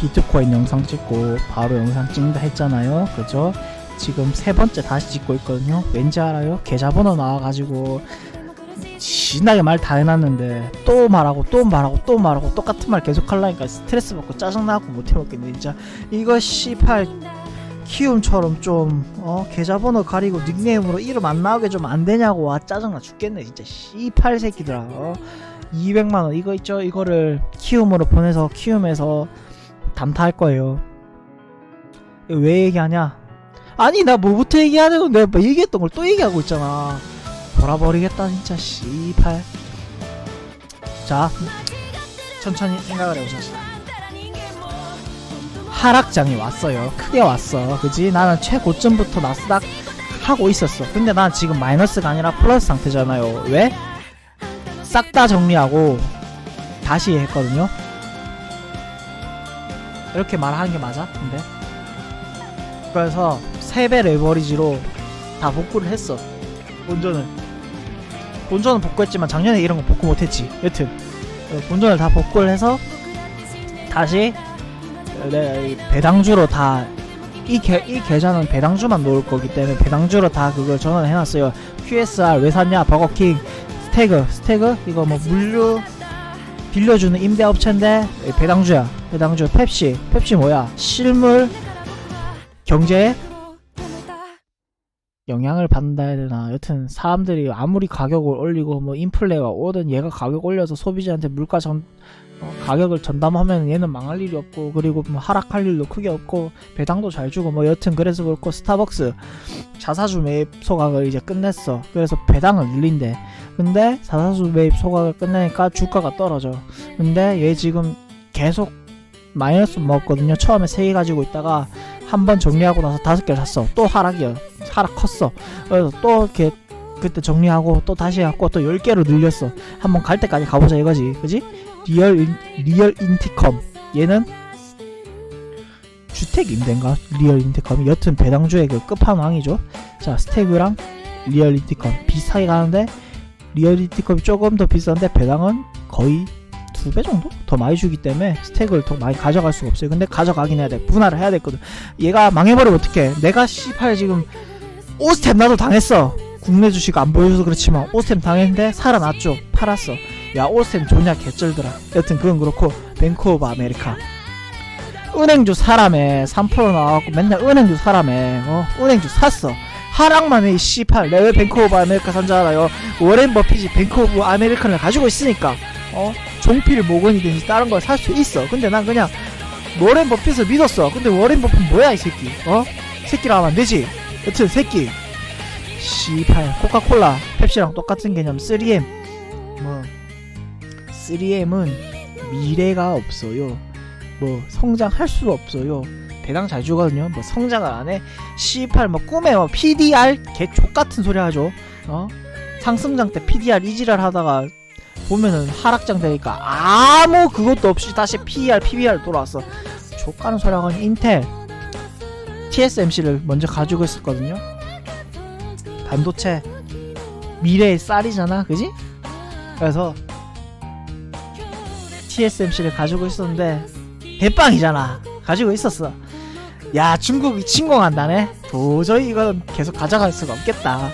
비트코인 영상 찍고 바로 영상 찍는다 했잖아요. 그죠? 지금 세 번째 다시 찍고 있거든요. 왠지 알아요? 계좌번호 나와가지고 신나게 말 다 해놨는데 또 말하고 또 말하고 또 말하고 똑같은 말 계속 하려니까 스트레스 받고 짜증나고 못 해먹겠네 진짜 이거 씨팔 키움처럼 좀 어 계좌번호 가리고 닉네임으로 이름 안 나오게 좀 안 되냐고 와 짜증나 죽겠네 진짜 씨팔 새끼들아 어 200만원 이거 있죠 이거를 키움으로 보내서 키움에서 담타할 거예요. 왜 얘기하냐? 아니 나 뭐부터 얘기하는 건데 뭐 얘기했던 걸 또 얘기하고 있잖아. 돌아버리겠다 진짜 씨팔 자 천천히 생각을 해보셨어 하락장이 왔어요. 크게 왔어. 그지? 나는 최고점부터 나스닥 하고 있었어. 근데 난 지금 마이너스가 아니라 플러스 상태잖아요. 왜? 싹 다 정리하고 다시 했거든요 이렇게 말하는 게 맞아? 근데? 그래서 3배 레버리지로 다 복구를 했어. 본전을. 본전은 복구했지만 작년에 이런 거 복구 못했지. 여튼. 어, 본전을 다 복구를 해서 다시 내 배당주로 다이이 계좌는 배당주만 놓을 거기 때문에 배당주로 다 그걸 전환해 놨어요. QSR 왜 샀냐? 버거킹. 스태그. 스태그? 이거 뭐 물류 빌려주는 임대업체인데 배당주야. 배당주 펩시 펩시 뭐야? 실물 경제에 영향을 받는다 해야 되나? 여튼 사람들이 아무리 가격을 올리고 뭐 인플레가 오든 얘가 가격 올려서 소비자한테 물가 전 어, 가격을 전담하면 얘는 망할 일이 없고 그리고 뭐 하락할 일도 크게 없고 배당도 잘 주고 뭐 여튼 그래서 그렇고 스타벅스 자사주 매입 소각을 이제 끝냈어. 그래서 배당을 늘린대. 근데 자사주 매입 소각을 끝내니까 주가가 떨어져. 근데 얘 지금 계속 마이너스 먹었거든요. 처음에 3개 가지고 있다가 한 번 정리하고 나서 다섯 개를 샀어. 또 하락이야. 하락 컸어. 그래서 또 이렇게 그때 정리하고 또 다시 해갖고 또 10개로 늘렸어. 한번 갈 때까지 가보자 이거지. 그지? 리얼 인, 리얼 인티컴. 얘는 주택 임대인가? 리얼 인티컴이 여튼 배당주의 그 끝판왕이죠. 자 스태그랑 리얼 인티컴. 비슷하게 가는데 리얼 인티컴이 조금 더 비싼데 배당은 거의 두 배 정도? 더 많이 주기 때문에 스택을 더 많이 가져갈 수가 없어요. 근데 가져가긴 해야 돼. 분할을 해야 되거든. 얘가 망해버리면 어떡해? 내가 씨팔 지금 오스템 나도 당했어. 국내 주식 안 보여줘서 그렇지만 오스템 당했는데 살아났죠. 팔았어. 야 오스템 좋냐 개쩔더라. 여튼 그건 그렇고 뱅크 오브 아메리카 은행주 사람에 3% 나와갖고 맨날 은행주 사람에 어 은행주 샀어. 하락만 해이 씨팔 내가 왜 뱅크 오브 아메리카 산줄 알아요? 워렌 버핏이 뱅크 오브 아메리카를 가지고 있으니까. 어 종필 모건이든지 다른 걸 살 수 있어. 근데 난 그냥 워렌 버핏을 믿었어. 근데 워렌 버핏 뭐야 이 새끼? 어? 새끼라 하면 안 되지. 여튼 새끼. 씨팔 코카콜라 펩시랑 똑같은 개념 3M 뭐 3M은 미래가 없어요. 뭐 성장할 수 없어요. 배당 잘 주거든요. 뭐 성장을 안 해. C8 뭐 꿈에 뭐 PDR 개 족 같은 소리 하죠. 어? 상승장 때 PDR 이지랄 하다가 보면은 하락장 되니까 아무 그것도 없이 다시 PER PBR 돌아왔어 소리 하거든 인텔 TSMC를 먼저 가지고 있었거든요. 반도체 미래의 쌀이잖아 그지? 그래서 TSMC를 가지고 있었는데 대빵이잖아. 가지고 있었어. 야 중국이 침공한다네. 도저히 이건 계속 가져갈 수가 없겠다.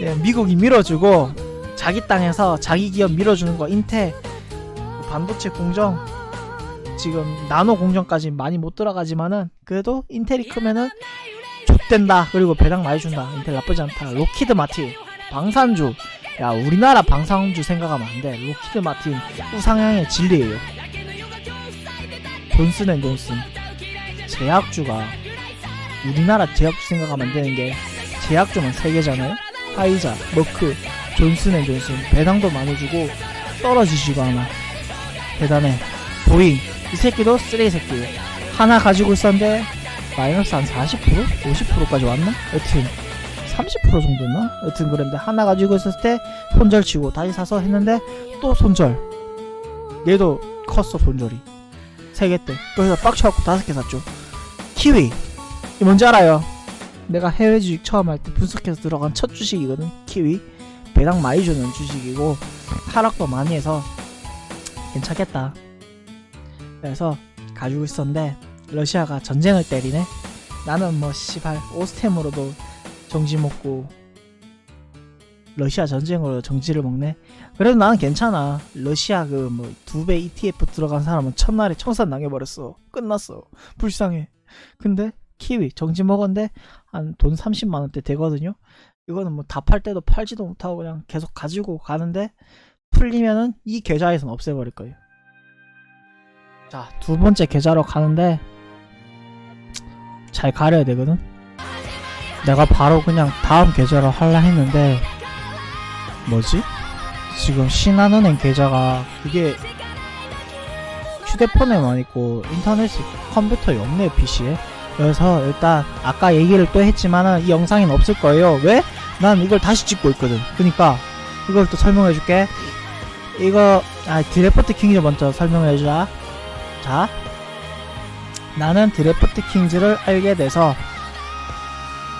예, 미국이 밀어주고 자기 땅에서 자기 기업 밀어주는 거 인텔 반도체 공정 지금 나노 공정까지 많이 못 들어가지만은 그래도 인텔이 크면은 족된다. 그리고 배당 많이 준다. 인텔 나쁘지 않다. 로키드 마틴 방산주. 야 우리나라 방산주 생각하면 안돼. 로키드 마틴 우상향의 진리예요. 존슨앤존슨. 제약주가 우리나라 제약주 생각하면 안 되는 게 제약주만 세 개잖아요. 화이자 머크 존슨앤존슨. 배당도 많이 주고 떨어지지가 않아. 대단해. 보잉. 이 새끼도 쓰레기 새끼예요 하나 가지고 있었는데 마이너스 한 40%? 50%까지 왔나? 여튼 30% 정도였나? 여튼 그랬는데 하나 가지고 있었을 때 손절 치고 다시 사서 했는데 또 손절. 얘도 컸어 손절이. 3개 때. 그래서 빡쳐갖고 5개 샀죠. 키위. 이 뭔지 알아요? 내가 해외 주식 처음 할 때 분석해서 들어간 첫 주식이거든 키위 배당 많이 주는 주식이고 하락도 많이 해서 괜찮겠다 그래서 가지고 있었는데 러시아가 전쟁을 때리네. 나는 뭐 씨발 오스템으로도 정지 먹고 러시아 전쟁으로 정지를 먹네. 그래도 나는 괜찮아. 러시아 그 뭐 두 배 ETF 들어간 사람은 첫날에 청산 당해버렸어. 끝났어. 불쌍해. 근데 키위 정지 먹었는데 한 돈 30만 원대 되거든요. 이거는 뭐 다 팔 때도 팔지도 못하고 그냥 계속 가지고 가는데 풀리면은 이 계좌에선 없애버릴 거예요. 자, 두 번째 계좌로 가는데 잘 가려야 되거든. 내가 바로 그냥 다음 계좌로 할라 했는데 뭐지? 지금 신한은행 계좌가 그게 휴대폰에만 있고 인터넷 컴퓨터에 없네요 PC에 그래서 일단 아까 얘기를 또 했지만은 이 영상에는 없을 거예요. 왜? 난 이걸 다시 찍고 있거든. 그니까 이걸 또 설명해 줄게. 이거 아 드래프트 킹즈 먼저 설명해 주자. 자 나는 드래프트 킹즈를 알게 돼서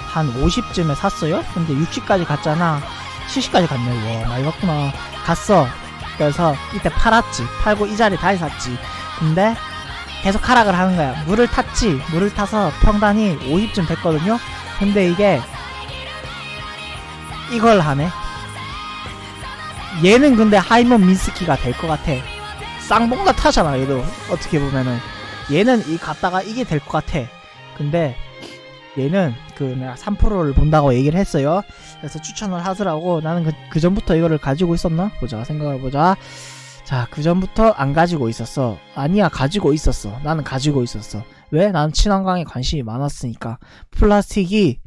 한 50쯤에 샀어요. 근데 60까지 갔잖아. 70까지 갔네. 와 많이 갔구나. 갔어. 그래서 이때 팔았지. 팔고 이 자리 다시 샀지. 근데 계속 하락을 하는 거야. 물을 탔지. 물을 타서 평단이 50쯤 됐거든요. 근데 이게 이걸 하네. 얘는 근데 하이먼 민스키가 될 것 같아. 쌍봉다 타잖아 얘도. 어떻게 보면은. 얘는 이 갔다가 이게 될 것 같아. 근데 얘는 그 내가 3%를 본다고 얘기를 했어요. 그래서 추천을 하더라고. 나는 그, 그 전부터 이거를 가지고 있었나? 보자. 생각을 보자 자 그 전부터 안 가지고 있었어. 아니야 가지고 있었어. 나는 가지고 있었어. 왜? 나는 친환경에 관심이 많았으니까. 플라스틱이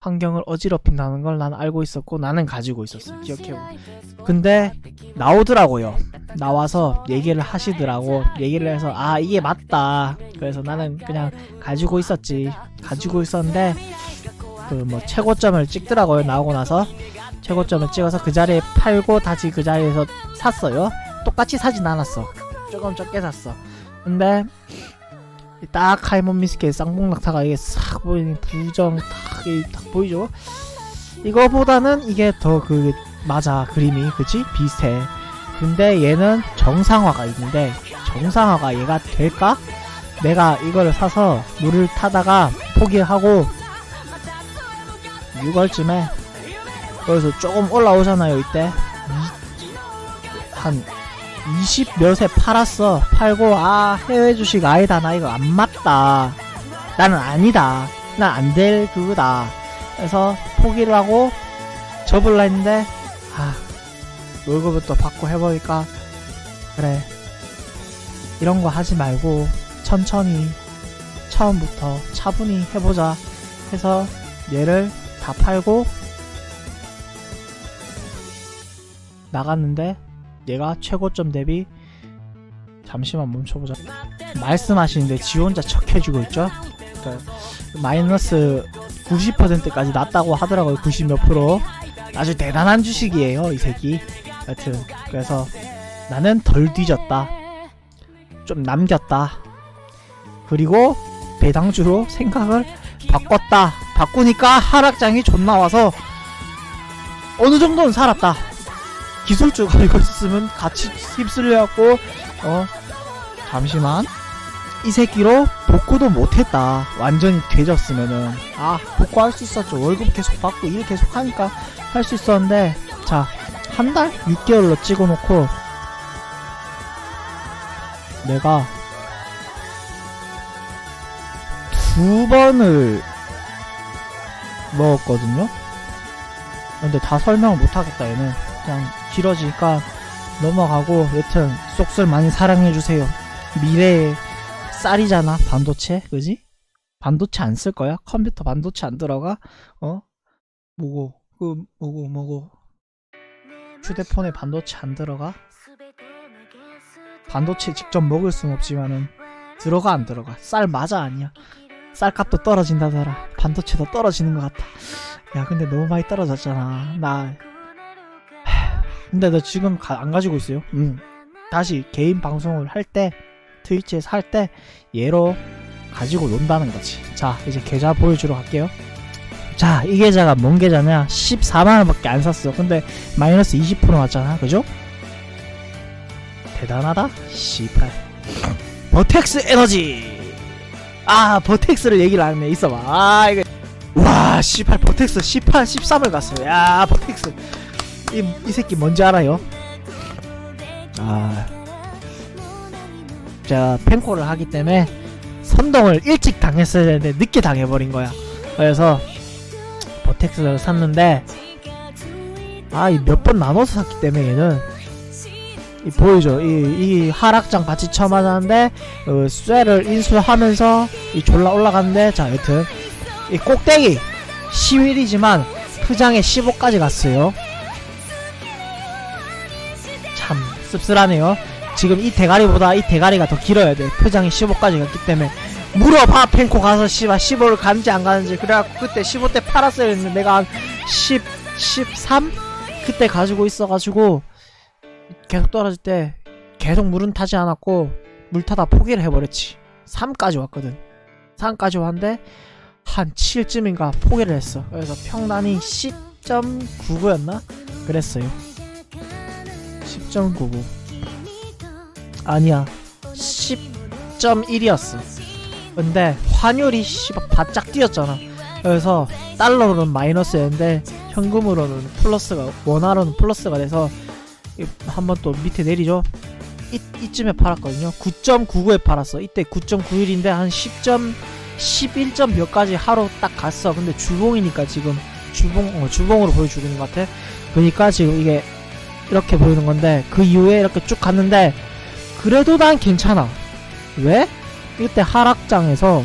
환경을 어지럽힌다는 걸 나는 알고 있었고 나는 가지고 있었어. 기억해보 근데 나오더라고요. 나와서 얘기를 하시더라고. 얘기를 해서 아 이게 맞다. 그래서 나는 그냥 가지고 있었지. 가지고 있었는데 그 뭐 최고점을 찍더라고요 나오고 나서 최고점을 찍어서 그 자리에 팔고 다시 그 자리에서 샀어요. 똑같이 사진 않았어. 조금 적게 샀어. 근데 딱 하이몬 미스케 쌍봉낙타가 이게 싹 보이는 부정 딱, 이딱 보이죠? 이거보다는 이게 더 그 맞아 그림이. 그치? 비슷해. 근데 얘는 정상화가 있는데 정상화가 얘가 될까? 내가 이거를 사서 물을 타다가 포기하고 6월쯤에 그래서 조금 올라오잖아요 이때. 이- 한20 몇에 팔았어. 팔고 아 해외 주식 아니다. 나 이거 안 맞다. 나는 아니다. 난 안 될 그거다. 그래서 포기를 하고 접을라 했는데 아 월급부터 받고 해보니까 그래. 이런 거 하지 말고 천천히 처음부터 차분히 해보자 해서 얘를 다 팔고 나갔는데 얘가 최고점 대비 잠시만 멈춰보자. 말씀하시는데 지 혼자 척해주고 있죠? 그러니까 마이너스 90%까지 났다고 하더라고요. 90 몇 프로. 아주 대단한 주식이에요 이 새끼. 여튼 그래서 나는 덜 뒤졌다. 좀 남겼다. 그리고 배당주로 생각을 바꿨다. 바꾸니까 하락장이 존나 와서 어느 정도는 살았다 기술주가 이거 있으면 같이 휩쓸려갖고 어 잠시만. 이 새끼로 복구도 못했다. 완전히 되졌으면은. 아 복구할 수 있었죠. 월급 계속 받고 일 계속 하니까 할 수 있었는데 자 한 달 6개월로 찍어놓고 내가 두 번을 먹었거든요? 근데 다 설명을 못하겠다 얘는. 그냥 길어지니까 넘어가고 여튼 쏙쏙 많이 사랑해주세요 미래의 쌀이잖아 반도체 그지? 반도체 안 쓸 거야? 컴퓨터 반도체 안 들어가? 어? 뭐고 그 뭐고 뭐고 휴대폰에 반도체 안 들어가? 반도체 직접 먹을 순 없지만은 들어가 안 들어가 쌀 맞아 아니야 쌀값도 떨어진다더라 반도체도 떨어지는 것 같아 야 근데 너무 많이 떨어졌잖아 나 하, 근데 너 지금 가- 안 가지고 있어요? 응. 다시 개인 방송을 할 때 트위치에서 할 때 얘로 가지고 논다는 거지. 자 이제 계좌 보여주러 갈게요. 자 이 계좌가 뭔 계좌냐? 14만원 밖에 안 샀어. 근데 마이너스 20% 왔잖아. 그죠? 대단하다? 씨발. 버텍스 에너지! 아 버텍스를 얘기를 안 했네. 있어봐. 아 이거. 와 18 버텍스 18 13을 갔어 야 버텍스 이, 이 새끼 뭔지 알아요? 아. 제가 펜코를 하기 때문에 선동을 일찍 당했어야 되는데 늦게 당해버린 거야. 그래서 버텍스를 샀는데 아 이 몇 번 나눠서 샀기 때문에 얘는 이 보이죠 이, 이 하락장 같이 쳐맞았는데 어, 쇠를 인수하면서 이 졸라 올라갔는데 자 여튼 이 꼭대기 11이지만 프장에 15까지 갔어요 씁쓸하네요. 지금 이 대가리보다 이 대가리가 더 길어야 돼 프장이 15까지 갔기 때문에. 물어봐 펜코 가서 씨발 15를 가는지 안 가는지. 그래갖고 그때 15대 팔았어야 했는데 내가 한 10, 13? 그때 가지고 있어가지고 계속 떨어질 때 계속 물은 타지 않았고 물 타다 포기를 해버렸지. 3까지 왔거든. 3까지 왔는데 한 7쯤인가 포기를 했어. 그래서 평단이 10.99였나? 그랬어요 10.99 아니야. 10.1이었어. 근데 환율이 씨발 바짝 뛰었잖아. 그래서 달러로는 마이너스였는데 현금으로는 플러스가 원화로는 플러스가 돼서 이- 한번 또 밑에 내리죠. 이, 이쯤에 팔았거든요. 9.99에 팔았어. 이때 9.91인데 한 10. 11점 몇 가지 하루 딱 갔어. 근데 주봉이니까 지금 주봉 어, 주봉으로 보여주고 있는 것 같아. 그러니까 지금 이게 이렇게 보이는 건데 그 이후에 이렇게 쭉 갔는데 그래도 난 괜찮아. 왜? 이때 하락장에서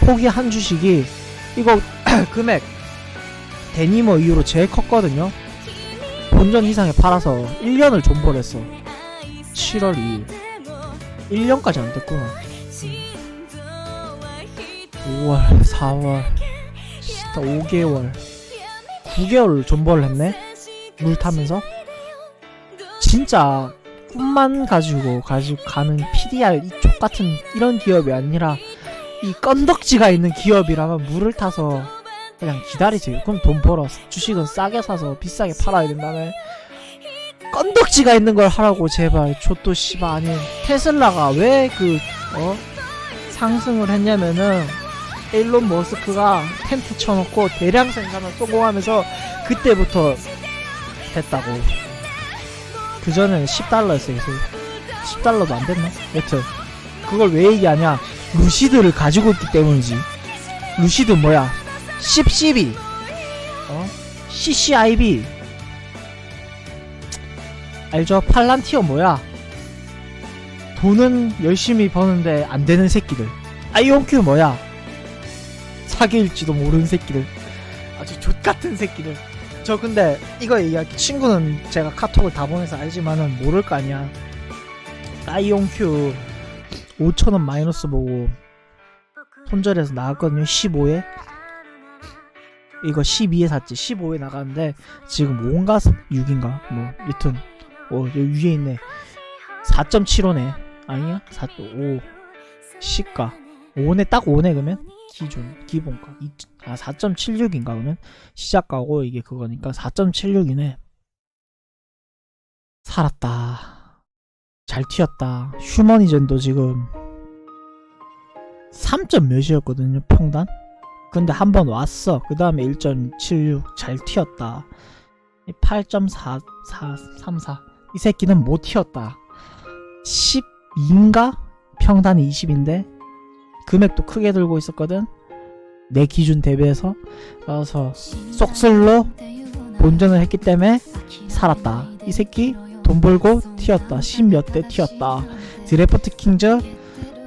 포기한 주식이 이거 금액 데니머 이후로 제일 컸거든요. 본전 이상에 팔아서 1년을 존버를 했어. 7월 2일. 1년까지 안 됐구나. 5월 4월 진짜 5개월. 9개월 존버를 했네? 물 타면서 진짜 꿈만 가지고 가지고 가는 PDR 이쪽 같은 이런 기업이 아니라 이 건덕지가 있는 기업이라면 물을 타서 그냥 기다리세요. 그럼 돈 벌어. 주식은 싸게 사서 비싸게 팔아야 된다네. 건덕지가 있는 걸 하라고 제발. 저또 씨발 아니 테슬라가 왜그 어? 상승을 했냐면은 일론 머스크가 텐트 쳐놓고 대량 생산을 성공하면서 그때부터 됐다고. 그 전에 10달러였어요. 그래서 10달러도 안 됐나? 여튼 그걸 왜 얘기하냐? 루시드를 가지고 있기 때문이지. 루시드 뭐야? 1012 어? CCIB 알죠? 팔란티어 뭐야? 돈은 열심히 버는데 안 되는 새끼들. 아이온큐 뭐야? 사기일지도 모르는 새끼들. 아주 족같은 새끼들. 저 근데 이거 얘기할게. 친구는 제가 카톡을 다 보내서 알지만은 모를 거 아니야. 아이온큐 5천원 마이너스 보고 손절해서 나갔거든요. 15에. 이거 12에 샀지. 15에 나갔는데 지금 5인가 6인가? 뭐 여튼 어 여기 위에 있네. 4.75네. 아니야? 4.5 시가. 5네 딱 5네 그러면? 기준 기본가? 이- 아 4.76인가 그러면 시작가고 이게 그거니까 4.76이네 살았다 잘 튀었다 휴머니젠도 지금 3점 몇이었거든요 평단 근데 한 번 왔어. 그 다음에 1.76 잘 튀었다. 8.4434 이 새끼는 못 튀었다. 12인가? 평단이 20인데 금액도 크게 들고 있었거든. 내 기준 대비해서 그래서 쏙슬로 본전을 했기 때문에 살았다. 이 새끼 돈 벌고 튀었다. 10몇 대 튀었다. 드래프트 킹즈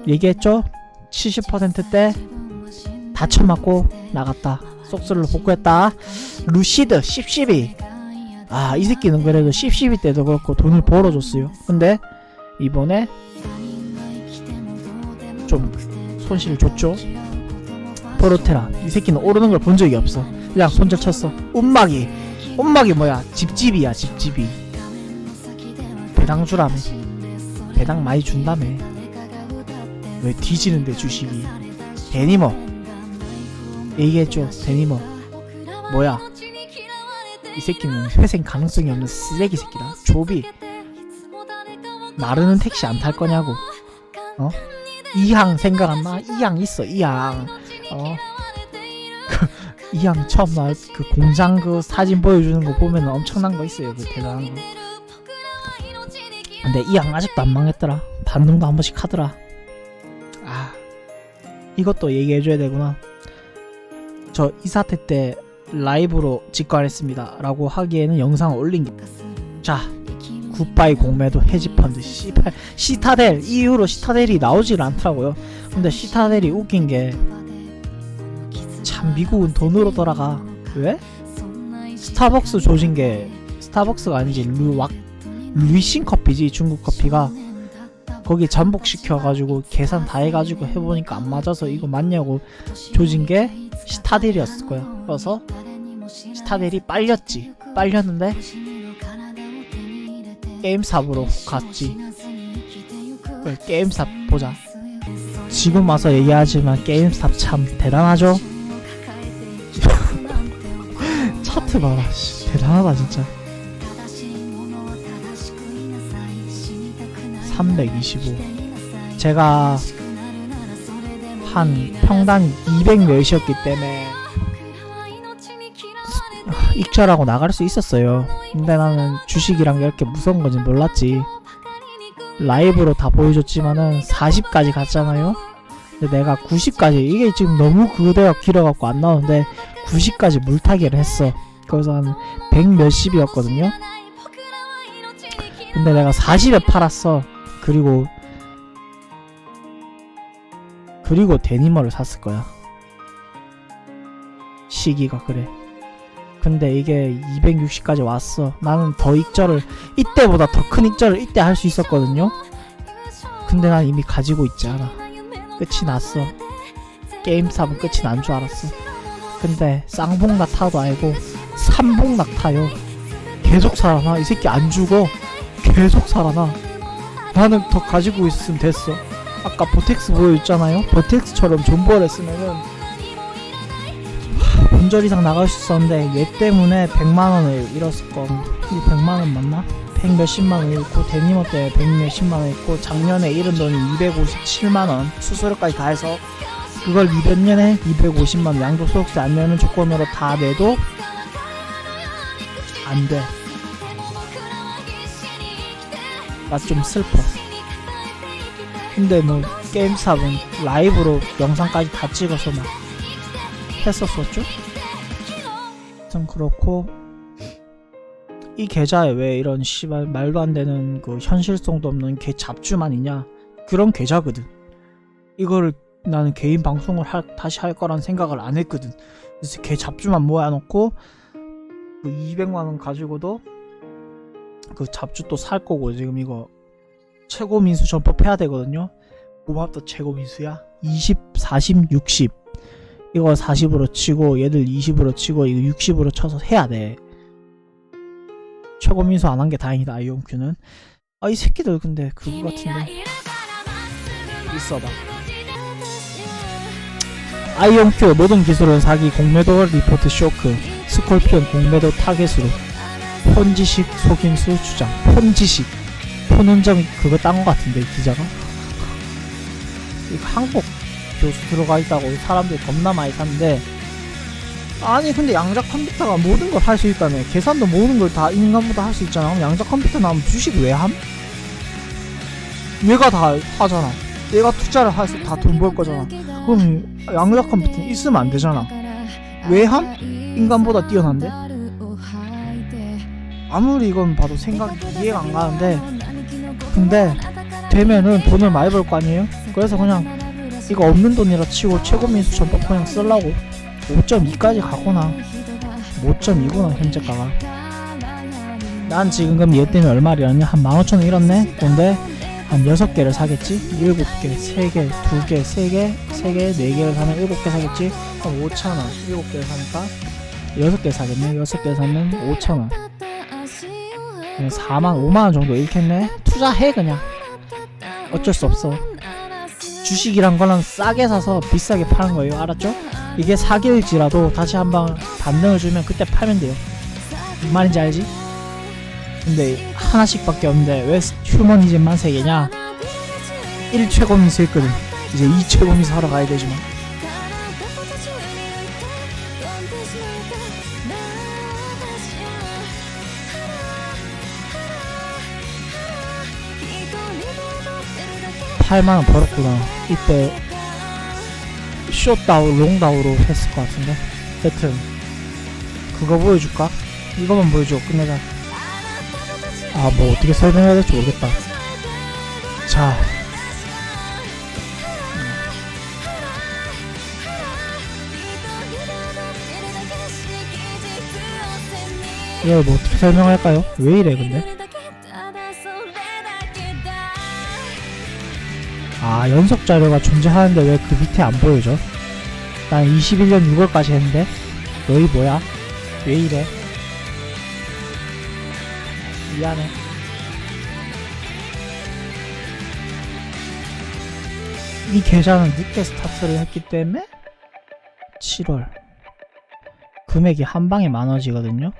얘기했죠? 70%대 다쳐 맞고 나갔다. 속수를 복구했다. 루시드 1012. 아, 이 새끼는 그래도 1012 때도 그렇고 돈을 벌어줬어요. 근데 이번에 좀 손실을 줬죠. 포르테라. 이 새끼는 오르는 걸 본 적이 없어. 그냥 손절 쳤어. 운막이. 운막이 뭐야? 집집이야, 집집이. 배당 주라며. 배당 많이 준다며. 왜 뒤지는데 주식이. 데니머. 얘기했죠 데니머 뭐야 이 새끼는 회생 가능성이 없는 쓰레기 새끼다 조비 마르는 택시 안 탈 거냐고 어? 이항 생각 안 나? 이항 있어 이항 어? 그 이항 처음 나그 공장 그 사진 보여주는 거 보면 엄청난 거 있어요 그 대단한 거. 근데 이항 아직도 안 망했더라. 반등도 한 번씩 하더라. 아 이것도 얘기해줘야 되구나. 저 이 사태 때 라이브로 직관했습니다. 라고 하기에는 영상을 올린 게 자, 굿바이 공매도 헤지펀드 씨발 시타델 이후로 시타델이 나오질 않더라고요. 근데 시타델이 웃긴 게 참 미국은 돈으로 돌아가. 왜? 스타벅스 조진 게 스타벅스가 아니지 루왁 루이신 커피지 중국 커피가 거기 잠복 시켜가지고 계산 다 해가지고 해보니까 안 맞아서 이거 맞냐고 조진 게 시타델이었을 거야. 그래서 시타델이 빨렸지. 빨렸는데 게임삽으로 갔지. 게임삽 보자. 지금 와서 얘기하지만 게임삽 참 대단하죠. 차트 봐라, 씨, 대단하다 진짜. 325. 제가 한 평당 200 몇이었기 때문에 익절하고 나갈 수 있었어요. 근데 나는 주식이란 게 이렇게 무서운 건지 몰랐지. 라이브로 다 보여줬지만은 40까지 갔잖아요. 근데 내가 90까지 이게 지금 너무 그대가 길어갖고 안 나오는데 90까지 물타기를 했어. 그래서 한 100 몇십이었거든요. 근데 내가 40에 팔았어. 그리고 그리고 데니머를 샀을 거야. 시기가 그래. 근데 이게 260까지 왔어. 나는 더 익절을 이때보다 더 큰 익절을 이때 할 수 있었거든요. 근데 난 이미 가지고 있지 않아. 끝이 났어. 게임삽은 끝이 난 줄 알았어. 근데 쌍봉낙타도 알고 삼봉낙타요. 계속 살아나. 이 새끼 안 죽어. 계속 살아나. 나는 더 가지고 있으면 됐어. 아까 보텍스 보여줬잖아요. 보텍스처럼 존버를 했으면은 본절 이상 나갈 수 있었는데 얘 때문에 100만 원을 잃었을 건. 이 100만 원 맞나? 100 몇십만 원 잃고 데니머 때문에 100 몇십만 원 잃고 작년에 잃은 돈이 257만 원 수수료까지 다 해서 그걸 200년에 250만 원 양도 소득세 안 내는 조건으로 다 내도 안 돼. 나 좀 슬퍼. 근데 뭐 게임삽은 라이브로 영상까지 다 찍어서 막 했었었죠? 좀 그렇고 이 계좌에 왜 이런 씨발 말도 안 되는 그 현실성도 없는 개 잡주만 있냐 그런 계좌거든 이거를 나는 개인 방송을 할, 다시 할 거란 생각을 안 했거든 그래서 개 잡주만 모아놓고 그 200만원 가지고도 그 잡주 또 살 거고 지금 이거 최고 민수 전법 해야 되거든요. 고맙다 최고 민수야. 20, 40, 60 이거 40으로 치고 얘들 20으로 치고 이거 60으로 쳐서 해야 돼. 최고 민수 안 한 게 다행이다 아이온큐는. 아 이 새끼들 근데 그거 같은데. 있어봐. 아이온큐 모든 기술은 사기 공매도 리포트 쇼크 스콜피온 공매도 타겟으로 폰지식 속임수 주장. 폰지식. 폰은정 그거 딴 거 같은데 기자가? 한국 교수 들어가 있다고 사람들이 겁나 많이 샀는데 아니 근데 양자 컴퓨터가 모든 걸 할 수 있다며. 계산도 모든 걸 다 인간보다 할 수 있잖아. 그럼 양자 컴퓨터 나오면 주식 왜 함? 얘가 다 하잖아. 얘가 투자를 해서 다 돈 벌 거잖아. 그럼 양자 컴퓨터는 있으면 안 되잖아 왜 함? 인간보다 뛰어난데? 아무리 이건 봐도 생각이 이해가 안 가는데 근데 되면은 돈을 많이 벌 거 아니에요? 그래서 그냥 이거 없는 돈이라 치고 최고 민수 전법 그냥 쓰려고 5.2까지 가거나 5.2구나 현재가가 난 지금 그럼 얘 때문에 얼마를 잃었냐 한 15,000원 잃었네 근데 한 6개를 사겠지? 7개 3개 2개 3개 3개 4개를 사면 7개 사겠지? 그럼 5,000원. 7개를 사니까 6개 사겠네. 6개 사면 5,000원. 4만 5만원 정도 잃겠네. 투자해 그냥. 어쩔 수 없어. 주식이란 거는 싸게 사서 비싸게 파는 거예요. 알았죠? 이게 사기일지라도 다시 한번 반등을 주면 그때 팔면 돼요. 무슨 말인지 알지? 근데 하나씩밖에 없는데 왜 휴머니즘만 세 개냐? 1 최고미서 했거든. 이제 2 최고미서 하러 가야 되지만. 이 8만원 벌었구나. 이때 숏다우 롱다우로 했을 것 같은데. 여튼 그거 보여줄까? 이거만 보여줘 끝내자 아 뭐 어떻게 설명해야 될지 모르겠다 자 이걸 뭐 어떻게 설명할까요? 왜 이래 근데? 아 연속 자료가 존재하는데 왜 그 밑에 안 보여져? 난 21년 6월까지 했는데 너희 뭐야? 왜 이래? 미안해. 이 계좌는 늦게 스타트를 했기 때문에 7월. 금액이 한 방에 많아지거든요.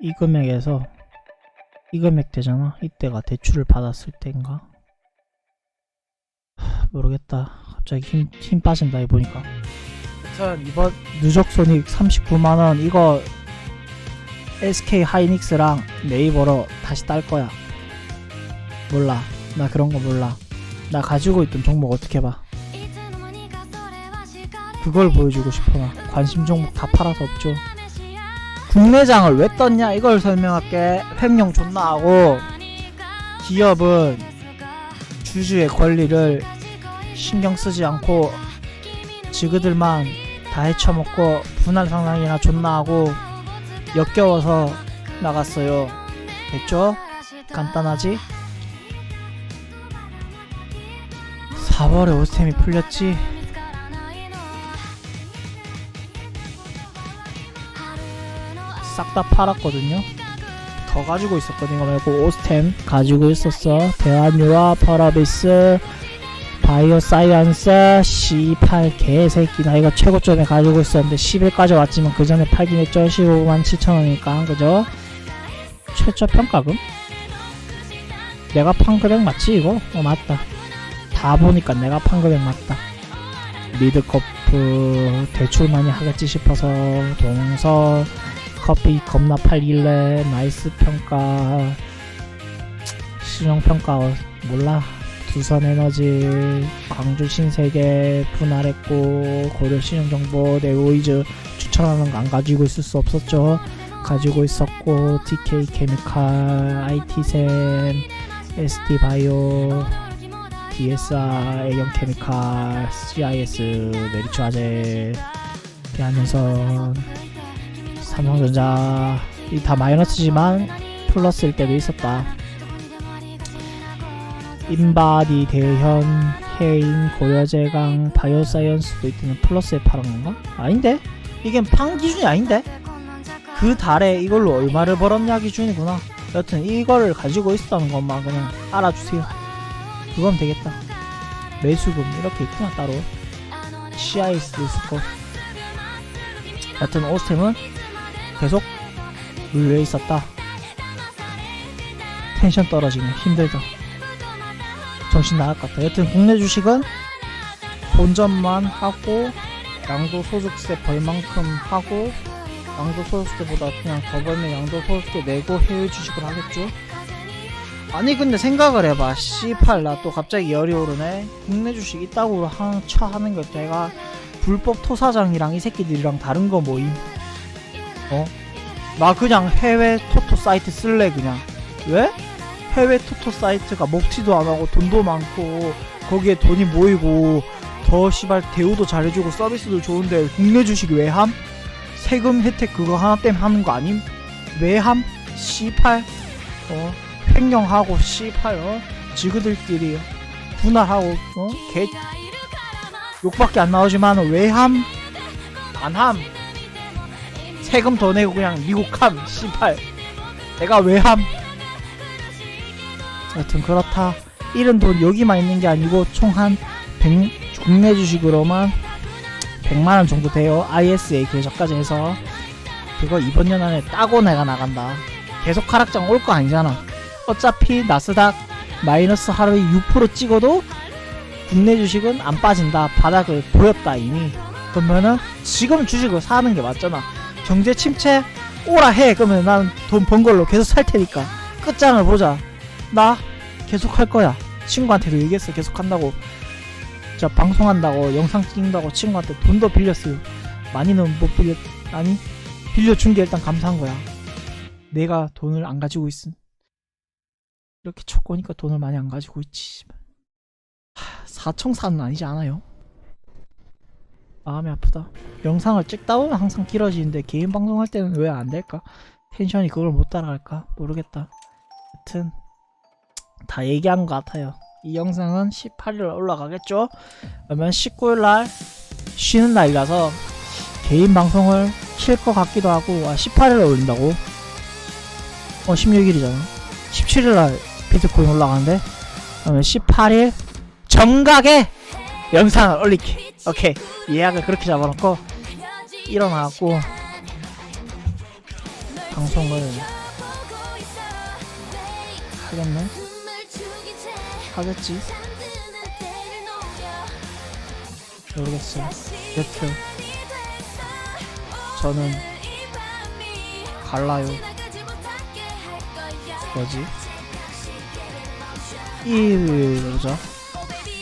이 금액에서 이 금액 되잖아. 이때가 대출을 받았을 때인가 모르겠다. 갑자기 힘, 힘 빠진다, 이 보니까. 우선 이번 누적 손익 39만원, 이거 SK 하이닉스랑 네이버로 다시 딸 거야. 몰라. 나 그런 거 몰라. 나 가지고 있던 종목 어떻게 봐. 그걸 보여주고 싶어, 나. 관심 종목 다 팔아서 없죠. 국내장을 왜 떴냐? 이걸 설명할게. 횡령 존나 하고, 기업은 주주의 권리를 신경 쓰지 않고 지그들만 다 헤쳐먹고 분할 상상이나 존나 하고 역겨워서 나갔어요. 됐죠? 간단하지? 4월에 오스템이 풀렸지? 싹 다 팔았거든요. 더 가지고 있었거든요. 말고 오스템 가지고 있었어. 대한유화, 파라비스, 바이오 사이언스 C8 개새끼 나 이거 최고점에 가지고 있었는데 10일까지 왔지만 그 전에 팔긴 했죠. 15만 7천원이니까. 그죠? 최저 평가금? 내가 판 금액 맞지 이거? 어 맞다. 다 보니까 내가 판 금액 맞다. 미드커프 대출 많이 하겠지 싶어서 동서 커피 겁나 팔길래 나이스 평가 신용평가 어, 몰라 두산에너지, 광주 신세계 분할했고 고려 신용정보, 네오이즈 추천하는 거 안 가지고 있을 수 없었죠. 가지고 있었고 TK 케미칼, IT센, SD 바이오, DSR, 애경 케미칼, CIS, 메리츠 화재, 대한연선, 삼성전자 이 다 마이너스지만 플러스일 때도 있었다. 인바디, 대현, 해인, 고려제강, 바이오사이언스도 이때는 플러스에 팔은 건가? 아닌데? 이게 판 기준이 아닌데? 그 달에 이걸로 얼마를 벌었냐 기준이구나. 여튼 이거를 가지고 있었다는 것만 그냥 알아주세요. 그건 되겠다. 매수금 이렇게 있구나 따로. 있을 거. 여튼 오스템은 계속 물려 있었다. 텐션 떨어지네. 힘들다. 정신 나갈 것 같아. 여튼 국내 주식은 본전만 하고 양도 소득세 벌 만큼 하고 양도 소득세보다 그냥 더 벌면 양도 소득세 내고 해외 주식을 하겠죠. 아니 근데 생각을 해봐. C8 나또 갑자기 열이 오르네. 국내 주식 있다고 하, 차 하는 거 내가 불법 토사장이랑 이 새끼들이랑 다른 거 뭐임? 어? 나 그냥 해외 토토 사이트 쓸래 그냥. 왜? 해외 토토 사이트가 먹지도 안 하고 돈도 많고 거기에 돈이 모이고 더 씨발 대우도 잘해주고 서비스도 좋은데 국내 주식 왜 함? 세금 혜택 그거 하나 때문에 하는 거 아님? 왜 함? C8 어 횡령하고 C8 어 지그들끼리 분할하고 어 개 욕밖에 안 나오지만 왜 함? 안 함? 세금 더 내고 그냥 미국 함 C8 내가 왜 함? 여튼 그렇다. 잃은 돈 여기만 있는 게 아니고 총 한 100, 국내 주식으로만 100만원 정도 돼요. ISA 계좌까지 해서. 그거 이번 년 안에 따고 내가 나간다. 계속 하락장 올 거 아니잖아. 어차피 나스닥 마이너스 하루에 6% 찍어도 국내 주식은 안 빠진다. 바닥을 보였다 이미. 그러면은 지금 주식을 사는 게 맞잖아. 경제 침체 오라 해. 그러면 난 돈 번 걸로 계속 살 테니까 끝장을 보자. 나 계속 할 거야. 친구한테도 얘기했어. 계속 한다고. 저 방송한다고 영상 찍는다고 친구한테 돈도 빌렸어요. 많이는 못 빌렸 아니 빌려준 게 일단 감사한 거야. 내가 돈을 안 가지고 있음. 이렇게 촉거니까 돈을 많이 안 가지고 있지. 하, 사청사는 아니지 않아요? 마음이 아프다. 영상을 찍다 보면 항상 길어지는데 개인 방송할 때는 왜 안 될까? 텐션이 그걸 못 따라갈까? 모르겠다. 여튼 다 얘기한 것 같아요. 이 영상은 18일 올라가겠죠? 그러면 19일 날 쉬는 날이라서 개인 방송을 킬 것 같기도 하고 아 18일에 올린다고? 어 16일이잖아 17일 날 비트코인 올라가는데 그러면 18일 정각에 영상을 올릴게 오케이 예약을 그렇게 잡아놓고 일어나갖고 방송을 하겠네 하겠지? 모르겠어 여튼 저는 갈라요. 뭐지? 일 보자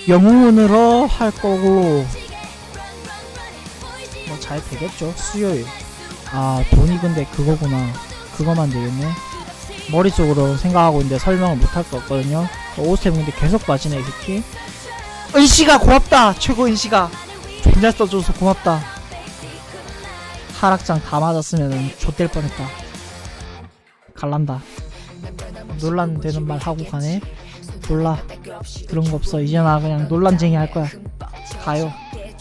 영웅으로 할 거고. 뭐 잘 되겠죠? 수요일. 아 돈이 근데 그거구나. 그거만 되겠네. 머릿속으로 생각하고 있는데 설명을 못 할 거 없거든요 오스템 근데 계속 빠지네 이 새끼. 은씨가 고맙다 최고 은씨가. 존잘 써줘서 고맙다. 하락장 다 맞았으면 좆될 뻔했다. 갈란다. 논란 되는 말 하고 가네. 몰라. 그런 거 없어. 이제 나 그냥 논란쟁이 할 거야. 가요